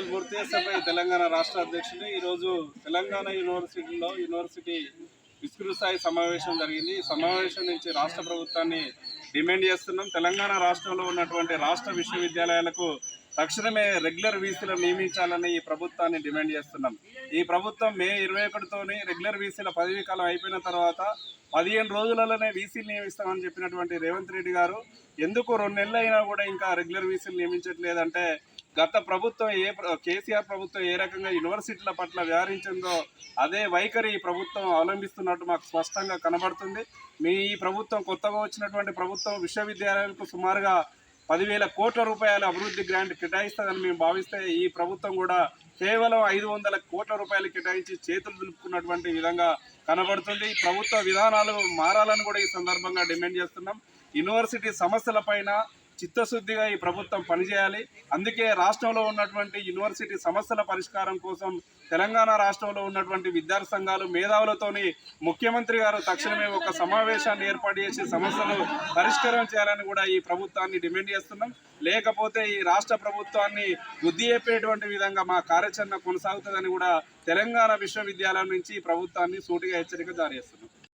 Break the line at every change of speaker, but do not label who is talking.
మండల్ మూర్తి SFI Telangana రాష్ట్ర అధ్యక్షుడు ఈరోజు తెలంగాణ యూనివర్సిటీలో యూనివర్సిటీ విస్తృత స్థాయి సమావేశం జరిగింది. ఈ సమావేశం నుంచి రాష్ట్ర ప్రభుత్వాన్ని డిమాండ్ చేస్తున్నాం. తెలంగాణ రాష్ట్రంలో ఉన్నటువంటి రాష్ట్ర విశ్వవిద్యాలయాలకు తక్షణమే రెగ్యులర్ వీసీలు నియమించాలని ఈ ప్రభుత్వాన్ని డిమాండ్ చేస్తున్నాం. ఈ ప్రభుత్వం మే ఇరవై ఒకటితోని రెగ్యులర్ వీసీల పదవీ కాలం అయిపోయిన తర్వాత పదిహేను రోజులలోనే వీసీలు నియమిస్తామని చెప్పినటువంటి రేవంత్ రెడ్డి గారు ఎందుకు రెండు నెలలు అయినా కూడా ఇంకా రెగ్యులర్ వీసీలు నియమించట్లేదంటే గత ప్రభుత్వం ఏ కేసీఆర్ ప్రభుత్వం ఏ రకంగా యూనివర్సిటీల పట్ల వ్యవహరించిందో అదే వైఖరి ఈ ప్రభుత్వం అవలంబిస్తున్నట్టు మాకు స్పష్టంగా కనబడుతుంది. మీ ఈ ప్రభుత్వం కొత్తగా వచ్చినటువంటి ప్రభుత్వం విశ్వవిద్యాలయాలకు సుమారుగా పదివేల కోట్ల రూపాయల అభివృద్ధి గ్రాంట్ కేటాయిస్తుందని మేము భావిస్తే ఈ ప్రభుత్వం కూడా కేవలం ఐదు వందల కోట్ల రూపాయలు కేటాయించి చేతులు దులుపుకున్నటువంటి విధంగా కనబడుతుంది. ప్రభుత్వ విధానాలు మారాలని కూడా ఈ సందర్భంగా డిమాండ్ చేస్తున్నాం. యూనివర్సిటీ సమస్యల పైన చిత్తశుద్ధిగా ఈ ప్రభుత్వం పనిచేయాలి. అందుకే రాష్ట్రంలో ఉన్నటువంటి యూనివర్సిటీ సమస్యల పరిష్కారం కోసం తెలంగాణ రాష్ట్రంలో ఉన్నటువంటి విద్యార్థి సంఘాలు మేధావులతోని ముఖ్యమంత్రి గారు తక్షణమే ఒక సమావేశాన్ని ఏర్పాటు చేసి సమస్యలు పరిష్కారం చేయాలని కూడా ఈ ప్రభుత్వాన్ని డిమాండ్ చేస్తున్నాం. లేకపోతే ఈ రాష్ట్ర ప్రభుత్వాన్ని బుద్ధి చెప్పేటువంటి విధంగా మా కార్యాచరణ కొనసాగుతుందని కూడా తెలంగాణ విశ్వవిద్యాలయం నుంచి ప్రభుత్వాన్ని సూటిగా హెచ్చరిక జారీ చేస్తున్నాం.